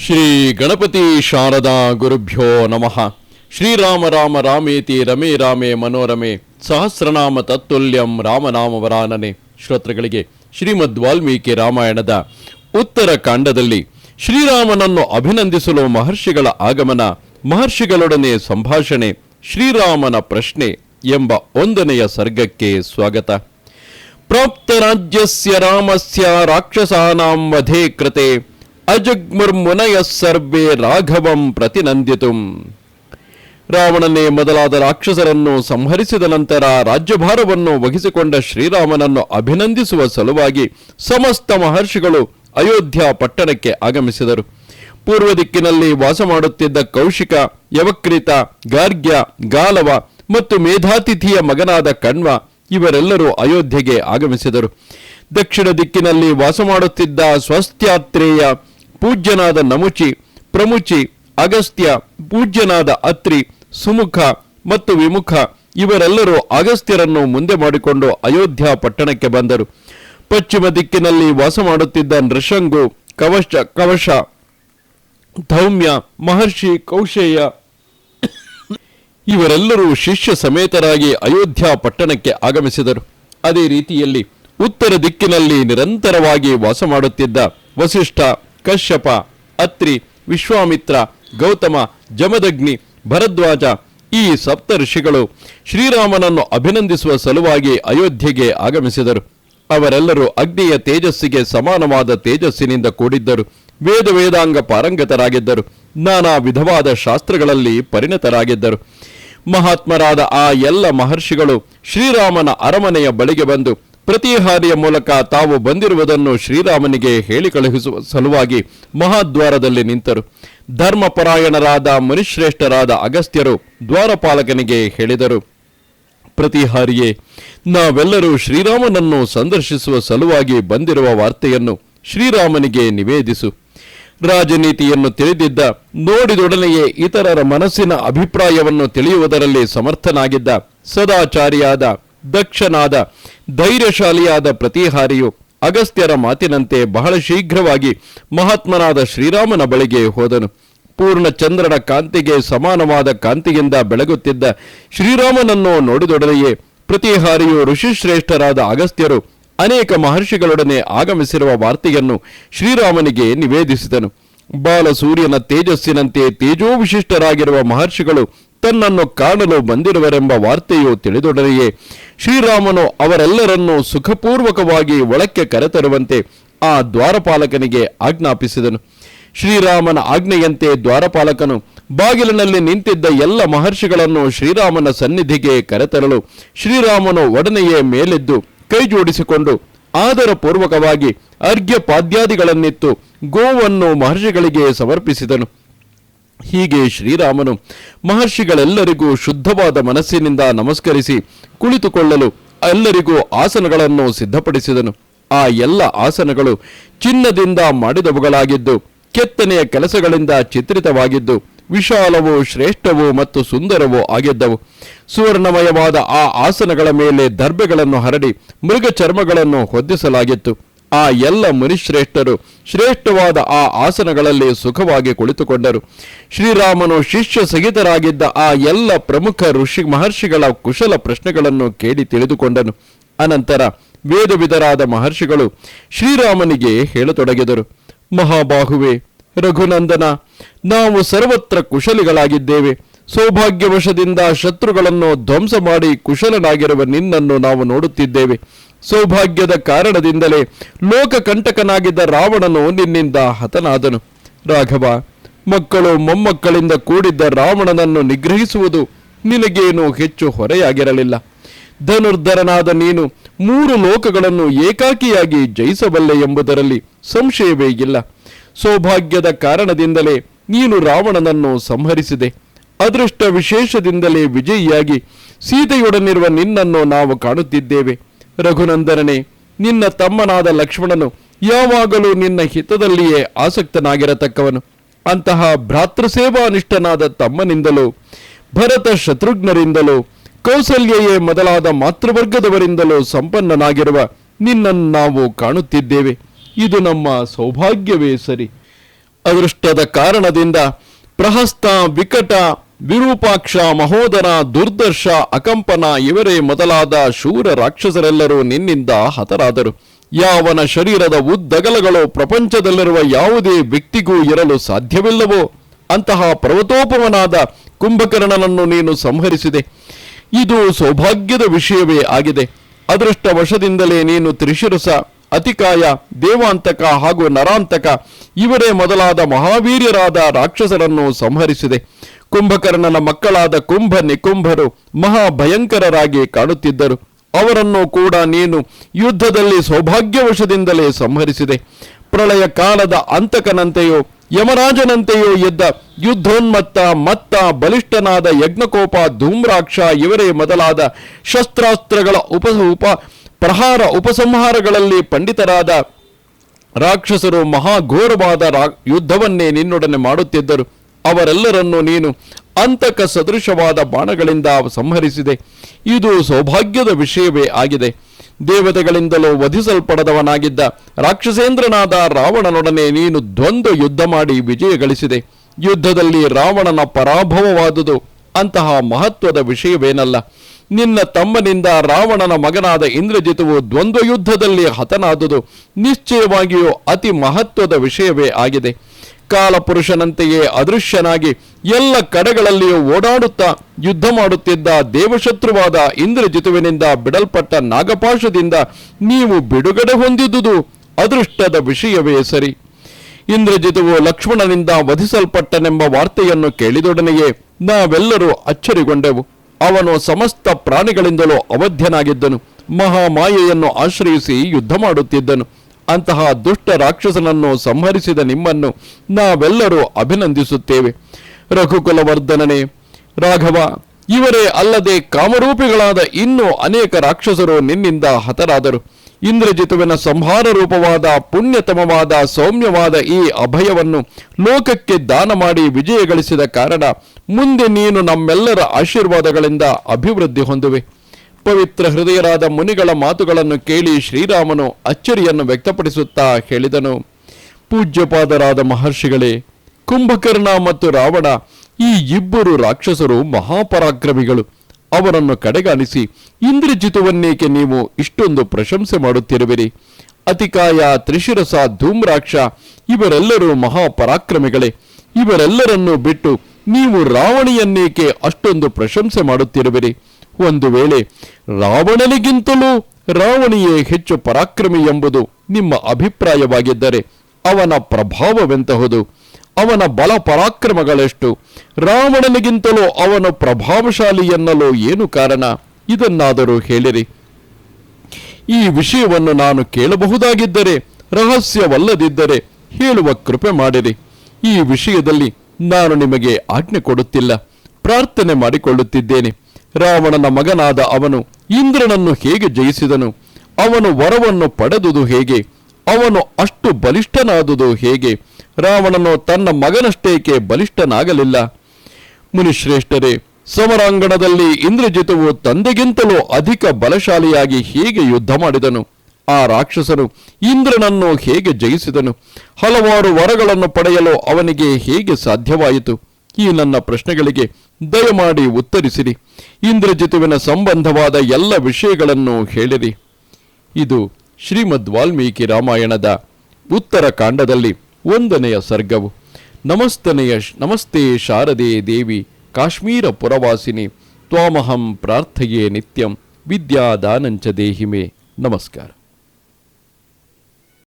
ಶ್ರೀ ಗಣಪತಿ ಶಾರದಾ ಗುರುಭ್ಯೋ ನಮಃ. ಶ್ರೀರಾಮ ರಾಮ ರಾಮೇತಿ ರಮೇ ರಾಮೇ ಮನೋರಮೆ. ಸಹಸ್ರನಾಮ ತತ್ತುಲ್ಯಂ ರಾಮನಾಮವರಾನನೆ ಶ್ರೋತೃಗಳಿಗೆ ಶ್ರೀಮದ್ ವಾಲ್ಮೀಕಿ ರಾಮಾಯಣದ ಉತ್ತರ ಕಾಂಡದಲ್ಲಿ ಶ್ರೀರಾಮನನ್ನು ಅಭಿನಂದಿಸಲು ಮಹರ್ಷಿಗಳ ಆಗಮನ, ಮಹರ್ಷಿಗಳೊಡನೆ ಸಂಭಾಷಣೆ, ಶ್ರೀರಾಮನ ಪ್ರಶ್ನೆ ಎಂಬ ಒಂದನೆಯ ಸರ್ಗಕ್ಕೆ ಸ್ವಾಗತ. ಪ್ರಾಪ್ತರಾಜ್ಯಸ್ಯ ರಾಮಸ್ಯ ರಾಕ್ಷಸಾನಾಂ ವಧೇ ಕೃತೆ. ಅಜಗ್ಮುರ್ಮುನಯ ಸರ್ವೇ ರಾಘವಂ ಪ್ರತಿನಂದಿತು ರಾವಣನೇ ಮೊದಲಾದ ರಾಕ್ಷಸರನ್ನು ಸಂಹರಿಸಿದ ನಂತರ ರಾಜ್ಯಭಾರವನ್ನು ವಹಿಸಿಕೊಂಡ ಶ್ರೀರಾಮನನ್ನು ಅಭಿನಂದಿಸುವ ಸಲುವಾಗಿ ಸಮಸ್ತ ಮಹರ್ಷಿಗಳು ಅಯೋಧ್ಯ ಪಟ್ಟಣಕ್ಕೆ ಆಗಮಿಸಿದರು. ಪೂರ್ವ ದಿಕ್ಕಿನಲ್ಲಿ ವಾಸ ಮಾಡುತ್ತಿದ್ದ ಕೌಶಿಕ ಯವಕ್ರಿತ ಗಾರ್ಗ್ಯ, ಗಾಲವ ಮತ್ತು ಮೇಧಾತಿಥಿಯ ಮಗನಾದ ಕಣ್ವ ಇವರೆಲ್ಲರೂ ಅಯೋಧ್ಯೆಗೆ ಆಗಮಿಸಿದರು. ದಕ್ಷಿಣ ದಿಕ್ಕಿನಲ್ಲಿ ವಾಸ ಮಾಡುತ್ತಿದ್ದ ಸ್ವಸ್ತ್ಯಾತ್ರೇಯ ಪೂಜ್ಯನಾದ ನಮುಚಿ, ಪ್ರಮುಚಿ, ಅಗಸ್ತ್ಯ, ಪೂಜ್ಯನಾದ ಅತ್ರಿ, ಸುಮುಖ ಮತ್ತು ವಿಮುಖ ಇವರೆಲ್ಲರೂ ಅಗಸ್ತ್ಯರನ್ನು ಮುಂದೆ ಮಾಡಿಕೊಂಡು ಅಯೋಧ್ಯ ಪಟ್ಟಣಕ್ಕೆ ಬಂದರು. ಪಶ್ಚಿಮ ದಿಕ್ಕಿನಲ್ಲಿ ವಾಸ ಮಾಡುತ್ತಿದ್ದ ನೃಶಂಗು, ಕವಶ ಕವಶ, ಧೌಮ್ಯ, ಮಹರ್ಷಿ ಕೌಶೇಯ ಇವರೆಲ್ಲರೂ ಶಿಷ್ಯ ಸಮೇತರಾಗಿ ಅಯೋಧ್ಯ ಪಟ್ಟಣಕ್ಕೆ ಆಗಮಿಸಿದರು. ಅದೇ ರೀತಿಯಲ್ಲಿ ಉತ್ತರ ದಿಕ್ಕಿನಲ್ಲಿ ನಿರಂತರವಾಗಿ ವಾಸ ಮಾಡುತ್ತಿದ್ದ ವಸಿಷ್ಠ ಕಶ್ಯಪ, ಅತ್ರಿ, ವಿಶ್ವಾಮಿತ್ರ, ಗೌತಮ, ಜಮದಗ್ನಿ, ಭರದ್ವಾಜ ಈ ಸಪ್ತ ಋಷಿಗಳು ಶ್ರೀರಾಮನನ್ನು ಅಭಿನಂದಿಸುವ ಸಲುವಾಗಿ ಅಯೋಧ್ಯೆಗೆ ಆಗಮಿಸಿದರು. ಅವರೆಲ್ಲರೂ ಅಗ್ನಿಯ ತೇಜಸ್ಸಿಗೆ ಸಮಾನವಾದ ತೇಜಸ್ಸಿನಿಂದ ಕೂಡಿದ್ದರು. ವೇದ ವೇದಾಂಗ ಪಾರಂಗತರಾಗಿದ್ದರು. ನಾನಾ ವಿಧವಾದ ಶಾಸ್ತ್ರಗಳಲ್ಲಿ ಪರಿಣತರಾಗಿದ್ದರು. ಮಹಾತ್ಮರಾದ ಆ ಎಲ್ಲ ಮಹರ್ಷಿಗಳು ಶ್ರೀರಾಮನ ಅರಮನೆಯ ಬಳಿಗೆ ಬಂದು ಪ್ರತಿಹಾರಿಯ ಮೂಲಕ ತಾವು ಬಂದಿರುವುದನ್ನು ಶ್ರೀರಾಮನಿಗೆ ಹೇಳಿ ಕಳುಹಿಸುವ ಸಲುವಾಗಿ ಮಹಾದ್ವಾರದಲ್ಲಿ ನಿಂತರು. ಧರ್ಮಪರಾಯಣರಾದ ಮನುಶ್ರೇಷ್ಠರಾದ ಅಗಸ್ತ್ಯರು ದ್ವಾರಪಾಲಕನಿಗೆ ಹೇಳಿದರು. ಪ್ರತಿಹಾರಿಯೇ, ನಾವೆಲ್ಲರೂ ಶ್ರೀರಾಮನನ್ನು ಸಂದರ್ಶಿಸುವ ಸಲುವಾಗಿ ಬಂದಿರುವ ವಾರ್ತೆಯನ್ನು ಶ್ರೀರಾಮನಿಗೆ ನಿವೇದಿಸು. ರಾಜನೀತಿಯನ್ನು ತಿಳಿದಿದ್ದ, ನೋಡಿದೊಡನೆಯೇ ಇತರರ ಮನಸ್ಸಿನ ಅಭಿಪ್ರಾಯವನ್ನು ತಿಳಿಯುವುದರಲ್ಲಿ ಸಮರ್ಥನಾಗಿದ್ದ ಸದಾಚಾರಿಯಾದ ದಕ್ಷನಾದ, ಧೈರ್ಯಶಾಲಿಯಾದ ಪ್ರತಿಹಾರಿಯು ಅಗಸ್ತ್ಯರ ಮಾತಿನಂತೆ ಬಹಳ ಶೀಘ್ರವಾಗಿ ಮಹಾತ್ಮನಾದ ಶ್ರೀರಾಮನ ಬಳಿಗೆ ಹೋದನು. ಪೂರ್ಣ ಚಂದ್ರನ ಕಾಂತಿಗೆ ಸಮಾನವಾದ ಕಾಂತಿಯಿಂದ ಬೆಳಗುತ್ತಿದ್ದ ಶ್ರೀರಾಮನನ್ನು ನೋಡಿದೊಡನೆಯೇ ಪ್ರತಿಹಾರಿಯು ಋಷಿಶ್ರೇಷ್ಠರಾದ ಅಗಸ್ತ್ಯರು ಅನೇಕ ಮಹರ್ಷಿಗಳೊಡನೆ ಆಗಮಿಸಿರುವ ವಾರ್ತೆಯನ್ನು ಶ್ರೀರಾಮನಿಗೆ ನಿವೇದಿಸಿದನು. ಬಾಲಸೂರ್ಯನ ತೇಜಸ್ಸಿನಂತೆ ತೇಜೋವಿಶಿಷ್ಟರಾಗಿರುವ ಮಹರ್ಷಿಗಳು ತನ್ನನ್ನು ಕಾಣಲು ಬಂದಿರುವರೆಂಬ ವಾರ್ತೆಯು ತಿಳಿದೊಡನೆಯೇ ಶ್ರೀರಾಮನು ಅವರೆಲ್ಲರನ್ನೂ ಸುಖಪೂರ್ವಕವಾಗಿ ಒಳಕ್ಕೆ ಕರೆತರುವಂತೆ ಆ ದ್ವಾರಪಾಲಕನಿಗೆ ಆಜ್ಞಾಪಿಸಿದನು. ಶ್ರೀರಾಮನ ಆಜ್ಞೆಯಂತೆ ದ್ವಾರಪಾಲಕನು ಬಾಗಿಲಿನಲ್ಲಿ ನಿಂತಿದ್ದ ಎಲ್ಲ ಮಹರ್ಷಿಗಳನ್ನು ಶ್ರೀರಾಮನ ಸನ್ನಿಧಿಗೆ ಕರೆತರಲು ಶ್ರೀರಾಮನು ಒಡನೆಯೇ ಮೇಲೆದ್ದು ಕೈ ಜೋಡಿಸಿಕೊಂಡು ಆದರಪೂರ್ವಕವಾಗಿ ಅರ್ಘ್ಯ ಪಾದ್ಯಾದಿಗಳನ್ನಿತ್ತು ಗೋವನ್ನು ಮಹರ್ಷಿಗಳಿಗೆ ಸಮರ್ಪಿಸಿದನು. ಹೀಗೆ ಶ್ರೀರಾಮನು ಮಹರ್ಷಿಗಳೆಲ್ಲರಿಗೂ ಶುದ್ಧವಾದ ಮನಸ್ಸಿನಿಂದ ನಮಸ್ಕರಿಸಿ ಕುಳಿತುಕೊಳ್ಳಲು ಎಲ್ಲರಿಗೂ ಆಸನಗಳನ್ನು ಸಿದ್ಧಪಡಿಸಿದನು. ಆ ಎಲ್ಲ ಆಸನಗಳು ಚಿನ್ನದಿಂದ ಮಾಡಿದವುಗಳಾಗಿದ್ದು, ಕೆತ್ತನೆಯ ಕೆಲಸಗಳಿಂದ ಚಿತ್ರಿತವಾಗಿದ್ದು, ವಿಶಾಲವೂ ಶ್ರೇಷ್ಠವೂ ಮತ್ತು ಸುಂದರವೂ ಆಗಿದ್ದವು. ಸುವರ್ಣಮಯವಾದ ಆ ಆಸನಗಳ ಮೇಲೆ ದರ್ಬೆಗಳನ್ನು ಹರಡಿ ಮೃಗ ಚರ್ಮಗಳನ್ನು ಹೊದ್ದಿಸಲಾಗಿತ್ತು. ಆ ಎಲ್ಲ ಮುನಿಶ್ರೇಷ್ಠರು ಶ್ರೇಷ್ಠವಾದ ಆ ಆಸನಗಳಲ್ಲಿ ಸುಖವಾಗಿ ಕುಳಿತುಕೊಂಡರು. ಶ್ರೀರಾಮನು ಶಿಷ್ಯ ಸಹಿತರಾಗಿದ್ದ ಆ ಎಲ್ಲ ಪ್ರಮುಖ ಋಷಿ ಮಹರ್ಷಿಗಳ ಕುಶಲ ಪ್ರಶ್ನೆಗಳನ್ನು ಕೇಳಿ ತಿಳಿದುಕೊಂಡನು. ಅನಂತರ ವೇದವಿದರಾದ ಮಹರ್ಷಿಗಳು ಶ್ರೀರಾಮನಿಗೆ ಹೇಳತೊಡಗಿದರು. ಮಹಾಬಾಹುವೆ, ರಘುನಂದನ, ನಾವು ಸರ್ವತ್ರ ಕುಶಲಿಗಳಾಗಿದ್ದೇವೆ. ಸೌಭಾಗ್ಯವಶದಿಂದ ಶತ್ರುಗಳನ್ನು ಧ್ವಂಸ ಮಾಡಿ ಕುಶಲನಾಗಿರುವ ನಿನ್ನನ್ನು ನಾವು ನೋಡುತ್ತಿದ್ದೇವೆ. ಸೌಭಾಗ್ಯದ ಕಾರಣದಿಂದಲೇ ಲೋಕಕಂಟಕನಾಗಿದ್ದ ರಾವಣನು ನಿನ್ನಿಂದ ಹತನಾದನು. ರಾಘವ, ಮಕ್ಕಳು ಮೊಮ್ಮಕ್ಕಳಿಂದ ಕೂಡಿದ್ದ ರಾವಣನನ್ನು ನಿಗ್ರಹಿಸುವುದು ನಿನಗೇನು ಹೆಚ್ಚು ಹೊರೆಯಾಗಿರಲಿಲ್ಲ. ಧನುರ್ಧರನಾದ ನೀನು ಮೂರು ಲೋಕಗಳನ್ನು ಏಕಾಕಿಯಾಗಿ ಜಯಿಸಬಲ್ಲೆ ಎಂಬುದರಲ್ಲಿ ಸಂಶಯವೇ ಇಲ್ಲ. ಸೌಭಾಗ್ಯದ ಕಾರಣದಿಂದಲೇ ನೀನು ರಾವಣನನ್ನು ಸಂಹರಿಸಿದೆ. ಅದೃಷ್ಟ ವಿಶೇಷದಿಂದಲೇ ವಿಜಯಿಯಾಗಿ ಸೀತೆಯೊಡನಿರುವ ನಿನ್ನನ್ನು ನಾವು ಕಾಣುತ್ತಿದ್ದೇವೆ. ರಘುನಂದನನೇ ನಿನ್ನ ತಮ್ಮನಾದ ಲಕ್ಷ್ಮಣನು ಯಾವಾಗಲೂ ನಿನ್ನ ಹಿತದಲ್ಲಿಯೇ ಆಸಕ್ತನಾಗಿರತಕ್ಕವನು. ಅಂತಹ ಭ್ರಾತೃಸೇವಾನಿಷ್ಠನಾದ ತಮ್ಮನಿಂದಲೂ, ಭರತ ಶತ್ರುಘ್ನರಿಂದಲೂ, ಕೌಸಲ್ಯೆಯೇ ಮೊದಲಾದ ಮಾತೃವರ್ಗದವರಿಂದಲೂ ಸಂಪನ್ನನಾಗಿರುವ ನಿನ್ನನ್ನು ನಾವು ಕಾಣುತ್ತಿದ್ದೇವೆ. ಇದು ನಮ್ಮ ಸೌಭಾಗ್ಯವೇ ಸರಿ. ಅದೃಷ್ಟದ ಕಾರಣದಿಂದ ಪ್ರಹಸ್ತ ವಿಕಟ ವಿರೂಪಾಕ್ಷ ಮಹೋದರ ದುರ್ದರ್ಶ ಅಕಂಪನ ಇವರೇ ಮೊದಲಾದ ಶೂರ ರಾಕ್ಷಸರೆಲ್ಲರೂ ನಿನ್ನಿಂದ ಹತರಾದರು. ಯಾವನ ಶರೀರದ ಉದ್ದಗಲಗಳು ಪ್ರಪಂಚದಲ್ಲಿರುವ ಯಾವುದೇ ವ್ಯಕ್ತಿಗೂ ಇರಲು ಸಾಧ್ಯವಿಲ್ಲವೋ ಅಂತಹ ಪರ್ವತೋಪಮನಾದ ಕುಂಭಕರ್ಣನನ್ನು ನೀನು ಸಂಹರಿಸಿದೆ. ಇದು ಸೌಭಾಗ್ಯದ ವಿಷಯವೇ ಆಗಿದೆ. ಅದೃಷ್ಟ ವಶದಿಂದಲೇ ನೀನು ತ್ರಿಶಿರಸ, ಅತಿಕಾಯ, ದೇವಾಂತಕ ಹಾಗೂ ನರಾಂತಕ ಇವರೇ ಮೊದಲಾದ ಮಹಾವೀರ್ಯರಾದ ರಾಕ್ಷಸರನ್ನು ಸಂಹರಿಸಿದೆ. ಕುಂಭಕರ್ಣನ ಮಕ್ಕಳಾದ ಕುಂಭ ನಿಕುಂಭರು ಮಹಾಭಯಂಕರರಾಗಿ ಕಾಣುತ್ತಿದ್ದರು. ಅವರನ್ನು ಕೂಡ ನೀನು ಯುದ್ಧದಲ್ಲಿ ಸೌಭಾಗ್ಯವಶದಿಂದಲೇ ಸಂಹರಿಸಿದೆ. ಪ್ರಳಯ ಕಾಲದ ಅಂತಕನಂತೆಯೋ ಯಮರಾಜನಂತೆಯೋ ಎದ್ದ ಯುದ್ಧೋನ್ಮತ್ತ, ಮತ್ತ ಬಲಿಷ್ಠನಾದ ಯಜ್ಞಕೋಪ, ಧೂಮ್ರಾಕ್ಷ ಇವರೇ ಮೊದಲಾದ ಶಸ್ತ್ರಾಸ್ತ್ರಗಳ ಉಪ ಉಪ ಪ್ರಹಾರ ಉಪಸಂಹಾರಗಳಲ್ಲಿ ಪಂಡಿತರಾದ ರಾಕ್ಷಸರು ಮಹಾಘೋರವಾದ ರಾ ಯುದ್ಧವನ್ನೇ ನಿನ್ನೊಡನೆ ಮಾಡುತ್ತಿದ್ದರು. ಅವರೆಲ್ಲರನ್ನೂ ನೀನು ಅಂತಕ ಸದೃಶವಾದ ಬಾಣಗಳಿಂದ ಸಂಹರಿಸಿದೆ. ಇದು ಸೌಭಾಗ್ಯದ ವಿಷಯವೇ ಆಗಿದೆ. ದೇವತೆಗಳಿಂದಲೂ ವಧಿಸಲ್ಪಡದವನಾಗಿದ್ದ ರಾಕ್ಷಸೇಂದ್ರನಾದ ರಾವಣನೊಡನೆ ನೀನು ದ್ವಂದ್ವ ಯುದ್ಧ ಮಾಡಿ ವಿಜಯ ಗಳಿಸಿದೆ. ಯುದ್ಧದಲ್ಲಿ ರಾವಣನ ಪರಾಭವವಾದುದು ಅಂತಹ ಮಹತ್ವದ ವಿಷಯವೇನಲ್ಲ. ನಿನ್ನ ತಮ್ಮನಿಂದ ರಾವಣನ ಮಗನಾದ ಇಂದ್ರಜಿತುವು ದ್ವಂದ್ವ ಯುದ್ಧದಲ್ಲಿ ಹತನಾದುದು ನಿಶ್ಚಯವಾಗಿಯೂ ಅತಿ ಮಹತ್ವದ ವಿಷಯವೇ ಆಗಿದೆ. ಕಾಲಪುರುಷನಂತೆಯೇ ಅದೃಶ್ಯನಾಗಿ ಎಲ್ಲ ಕಡೆಗಳಲ್ಲಿಯೂ ಓಡಾಡುತ್ತಾ ಯುದ್ಧ ಮಾಡುತ್ತಿದ್ದ ದೇವಶತ್ರುವಾದ ಇಂದ್ರಜಿತುವಿನಿಂದ ಬಿಡಲ್ಪಟ್ಟ ನಾಗಪಾಶದಿಂದ ನೀವು ಬಿಡುಗಡೆ ಹೊಂದಿದ್ದುದು ಅದೃಷ್ಟದ ವಿಷಯವೇ ಸರಿ. ಇಂದ್ರಜಿತುವು ಲಕ್ಷ್ಮಣನಿಂದ ವಧಿಸಲ್ಪಟ್ಟನೆಂಬ ವಾರ್ತೆಯನ್ನು ಕೇಳಿದೊಡನೆಯೇ ನಾವೆಲ್ಲರೂ ಅಚ್ಚರಿಗೊಂಡೆವು. ಅವನು ಸಮಸ್ತ ಪ್ರಾಣಿಗಳಿಂದಲೂ ಅವಧ್ಯನಾಗಿದ್ದನು. ಮಹಾಮಾಯೆಯನ್ನು ಆಶ್ರಯಿಸಿ ಯುದ್ಧ ಮಾಡುತ್ತಿದ್ದನು. ಅಂತಹ ದುಷ್ಟ ರಾಕ್ಷಸನನ್ನು ಸಂಹರಿಸಿದ ನಿಮ್ಮನ್ನು ನಾವೆಲ್ಲರೂ ಅಭಿನಂದಿಸುತ್ತೇವೆ. ರಘುಕುಲವರ್ಧನನೆ, ರಾಘವ, ಇವರೇ ಅಲ್ಲದೆ ಕಾಮರೂಪಿಗಳಾದ ಇನ್ನೂ ಅನೇಕ ರಾಕ್ಷಸರು ನಿನ್ನಿಂದ ಹತರಾದರು. ಇಂದ್ರಜಿತುವಿನ ಸಂಹಾರ ರೂಪವಾದ, ಪುಣ್ಯತಮವಾದ, ಸೌಮ್ಯವಾದ ಈ ಅಭಯವನ್ನು ಲೋಕಕ್ಕೆ ದಾನ ಮಾಡಿ ವಿಜಯ ಗಳಿಸಿದ ಕಾರಣ ಮುಂದೆ ನೀನು ನಮ್ಮೆಲ್ಲರ ಆಶೀರ್ವಾದಗಳಿಂದ ಅಭಿವೃದ್ಧಿ ಹೊಂದುವೆ. ಪವಿತ್ರ ಹೃದಯರಾದ ಮುನಿಗಳ ಮಾತುಗಳನ್ನು ಕೇಳಿ ಶ್ರೀರಾಮನು ಅಚ್ಚರಿಯನ್ನು ವ್ಯಕ್ತಪಡಿಸುತ್ತಾ ಹೇಳಿದನು. ಪೂಜ್ಯಪಾದರಾದ ಮಹರ್ಷಿಗಳೇ, ಕುಂಭಕರ್ಣ ಮತ್ತು ರಾವಣ ಈ ಇಬ್ಬರು ರಾಕ್ಷಸರು ಮಹಾಪರಾಕ್ರಮಿಗಳು. ಅವರನ್ನು ಕಡೆಗಾಣಿಸಿ, ಇಂದ್ರಜಿತುವನ್ನೇಕೆ ನೀವು ಇಷ್ಟೊಂದು ಪ್ರಶಂಸೆ ಮಾಡುತ್ತಿರುವಿರಿ? ಅತಿಕಾಯ, ತ್ರಿಶಿರಸ, ಧೂಮ್ರಾಕ್ಷ, ಇವರೆಲ್ಲರೂ ಮಹಾಪರಾಕ್ರಮಿಗಳೇ. ಇವರೆಲ್ಲರನ್ನೂ ಬಿಟ್ಟು ನೀವು ರಾವಣಿಯನ್ನೇಕೆ ಅಷ್ಟೊಂದು ಪ್ರಶಂಸೆ ಮಾಡುತ್ತಿರುವಿರಿ? ಒಂದು ವೇಳೆ ರಾವಣನಿಗಿಂತಲೂ ರಾವಣಿಯೇ ಹೆಚ್ಚು ಪರಾಕ್ರಮಿ ಎಂಬುದು ನಿಮ್ಮ ಅಭಿಪ್ರಾಯವಾಗಿದ್ದರೆ ಅವನ ಪ್ರಭಾವವೆಂತಹುದು? ಅವನ ಬಲ ಪರಾಕ್ರಮಗಳೆಷ್ಟು? ರಾವಣನಿಗಿಂತಲೂ ಅವನು ಪ್ರಭಾವಶಾಲಿ ಎನ್ನಲು ಏನು ಕಾರಣ? ಇದನ್ನಾದರೂ ಹೇಳಿರಿ. ಈ ವಿಷಯವನ್ನು ನಾನು ಕೇಳಬಹುದಾಗಿದ್ದರೆ, ರಹಸ್ಯವಲ್ಲದಿದ್ದರೆ ಹೇಳುವ ಕೃಪೆ ಮಾಡಿರಿ. ಈ ವಿಷಯದಲ್ಲಿ ನಾನು ನಿಮಗೆ ಆಜ್ಞೆ ಕೊಡುತ್ತಿಲ್ಲ. ಪ್ರಾರ್ಥನೆ ಮಾಡಿಕೊಳ್ಳುತ್ತಿದ್ದೇನೆ. ರಾವಣನ ಮಗನಾದ ಅವನು ಇಂದ್ರನನ್ನು ಹೇಗೆ ಜಯಿಸಿದನು? ಅವನು ವರವನ್ನು ಪಡೆದುದು ಹೇಗೆ? ಅವನು ಅಷ್ಟು ಬಲಿಷ್ಠನಾದುದು ಹೇಗೆ? ರಾವಣನು ತನ್ನ ಮಗನಷ್ಟೇಕೆ ಬಲಿಷ್ಠನಾಗಲಿಲ್ಲ? ಮುನಿಶ್ರೇಷ್ಠರೇ, ಸಮರಾಂಗಣದಲ್ಲಿ ಇಂದ್ರಜಿತವು ತಂದೆಗಿಂತಲೂ ಅಧಿಕ ಬಲಶಾಲಿಯಾಗಿ ಹೇಗೆ ಯುದ್ಧ ಮಾಡಿದನು? ಆ ರಾಕ್ಷಸನು ಇಂದ್ರನನ್ನು ಹೇಗೆ ಜಯಿಸಿದನು? ಹಲವಾರು ವರಗಳನ್ನು ಪಡೆಯಲು ಅವನಿಗೆ ಹೇಗೆ ಸಾಧ್ಯವಾಯಿತು? ಈ ನನ್ನ ಪ್ರಶ್ನೆಗಳಿಗೆ ದಯಮಾಡಿ ಉತ್ತರಿಸಿರಿ. ಇಂದ್ರಜಿತುವಿನ ಸಂಬಂಧವಾದ ಎಲ್ಲ ವಿಷಯಗಳನ್ನು ಹೇಳಿರಿ. ಇದು ಶ್ರೀಮದ್ ವಾಲ್ಮೀಕಿ ರಾಮಾಯಣದ ಉತ್ತರ ಕಾಂಡದಲ್ಲಿ ಒಂದನೆಯ ಸರ್ಗವು. ನಮಸ್ತನೆಯ ನಮಸ್ತೆ ಶಾರದೆ ದೇವಿ ಕಾಶ್ಮೀರ ಪುರವಾಸಿನಿ, ತ್ವಾಮಹಂ ಪ್ರಾರ್ಥಯೇ ನಿತ್ಯಂ ವಿದ್ಯಾದಾನಂಚ ದೇಹಿಮೆ. ನಮಸ್ಕಾರ.